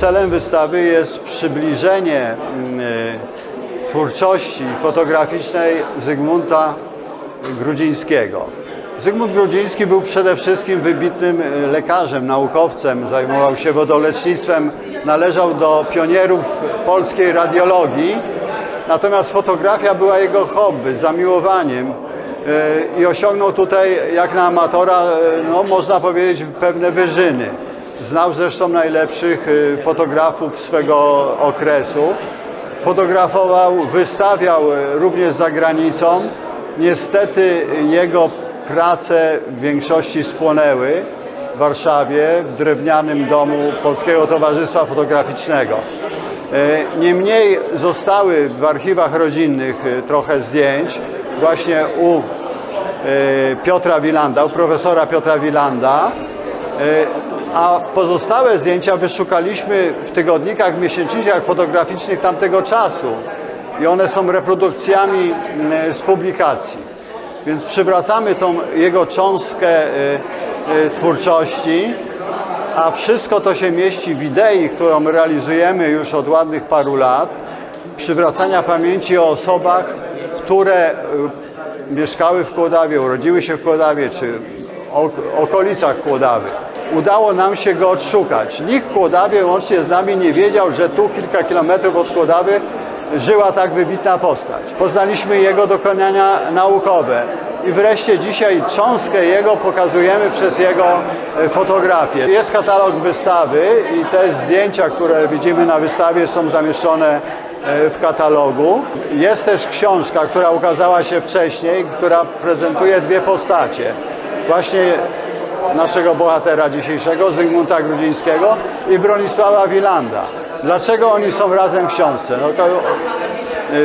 celem wystawy jest przybliżenie mm, e, twórczości fotograficznej Zygmunta Grudzińskiego. Zygmunt Grudziński był przede wszystkim wybitnym e, lekarzem, naukowcem, zajmował się wodolecznictwem, należał do pionierów polskiej radiologii, natomiast fotografia była jego hobby, zamiłowaniem e, i osiągnął tutaj jak na amatora, no, można powiedzieć, pewne wyżyny. Znał zresztą najlepszych e, fotografów swego okresu. Fotografował, wystawiał e, również za granicą. Niestety jego prace w większości spłonęły w Warszawie, w drewnianym domu Polskiego Towarzystwa Fotograficznego. E, Niemniej zostały w archiwach rodzinnych trochę zdjęć właśnie u Piotra Wilanda, u profesora Piotra Wilanda, a pozostałe zdjęcia wyszukaliśmy w tygodnikach, miesięcznikach fotograficznych tamtego czasu i one są reprodukcjami mm, z publikacji. Więc przywracamy tą jego cząstkę e, e, twórczości, a wszystko to się mieści w idei, którą realizujemy już od ładnych paru lat, przywracania pamięci o osobach, które e, mieszkały w Kłodawie, urodziły się w Kłodawie, czy ok okolicach Kłodawy. Udało nam się go odszukać. Nikt w Kłodawie łącznie z nami nie wiedział, że tu kilka kilometrów od Kłodawy żyła tak wybitna postać. Poznaliśmy jego dokonania naukowe i wreszcie dzisiaj cząstkę jego pokazujemy przez jego e, fotografię. Jest katalog wystawy i te zdjęcia, które widzimy na wystawie są zamieszczone e, w katalogu. Jest też książka, która ukazała się wcześniej, która prezentuje dwie postacie. Właśnie naszego bohatera dzisiejszego, Zygmunta Grudzińskiego i Bronisława Wilanda. Dlaczego oni są razem w książce? No to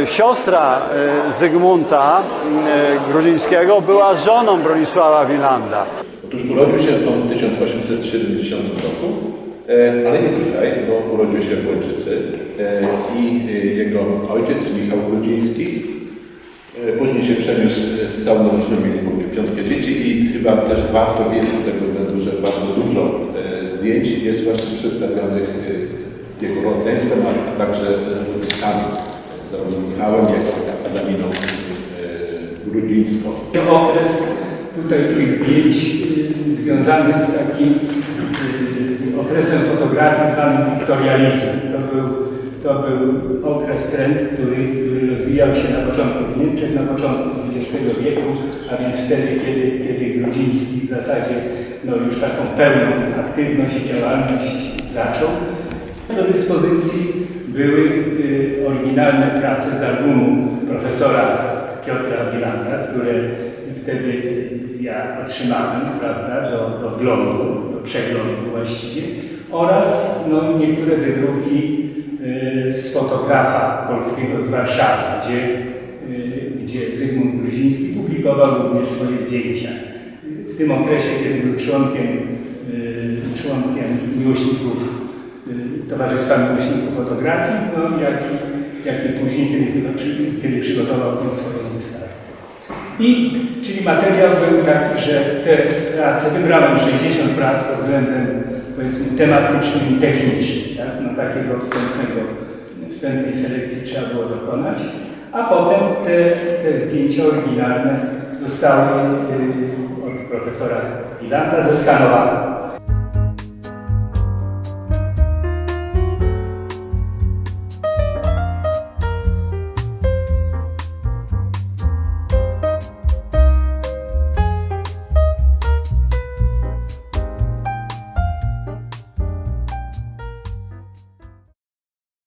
e, siostra e, Zygmunta e, Grudzińskiego była żoną Bronisława Wilanda. Otóż urodził się on w 1870 roku, e, ale nie tutaj, bo urodził się w Łęczycy e, i e, jego ojciec Michał Grudziński później się przeniósł z całą rodziną, mieli piątkę dzieci też warto wiedzieć z tego względu, że bardzo dużo e, zdjęć jest właśnie przedstawionych e, jego rodzeństwem, a także wnuczkami, zarówno Michałem, jak i Adaminą e, Grudzińską. okres tutaj tych zdjęć związany z takim okresem fotografii zwanym wiktorializmem. To był, to był okres, trend, który, który rozwijał się na początku w Niemczech, na początku XX wieku, a więc wtedy, kiedy, kiedy Grudziński w zasadzie no, już taką pełną aktywność i działalność zaczął. Do dyspozycji były y, oryginalne prace z albumu profesora Piotra Wilanda, które wtedy ja otrzymałem prawda, do, do wglądu, do przeglądu właściwie, oraz no, niektóre wydruki z fotografa polskiego z Warszawy, gdzie, y, gdzie Zygmunt Gruziński publikował również swoje zdjęcia. W tym okresie, kiedy był członkiem, y, członkiem miłośników y, Towarzystwa Miłośników Fotografii, no, jak, i, jak i później, kiedy, kiedy przygotował tą swoją wystawę. I, czyli materiał był taki, że te prace, wybrałem 60 prac pod względem powiedzmy tematycznym i technicznym, tak? no, takiego wstępnego, wstępnej selekcji trzeba było dokonać, a potem te, te zdjęcia oryginalne zostały y, od profesora Wilanda zeskanowane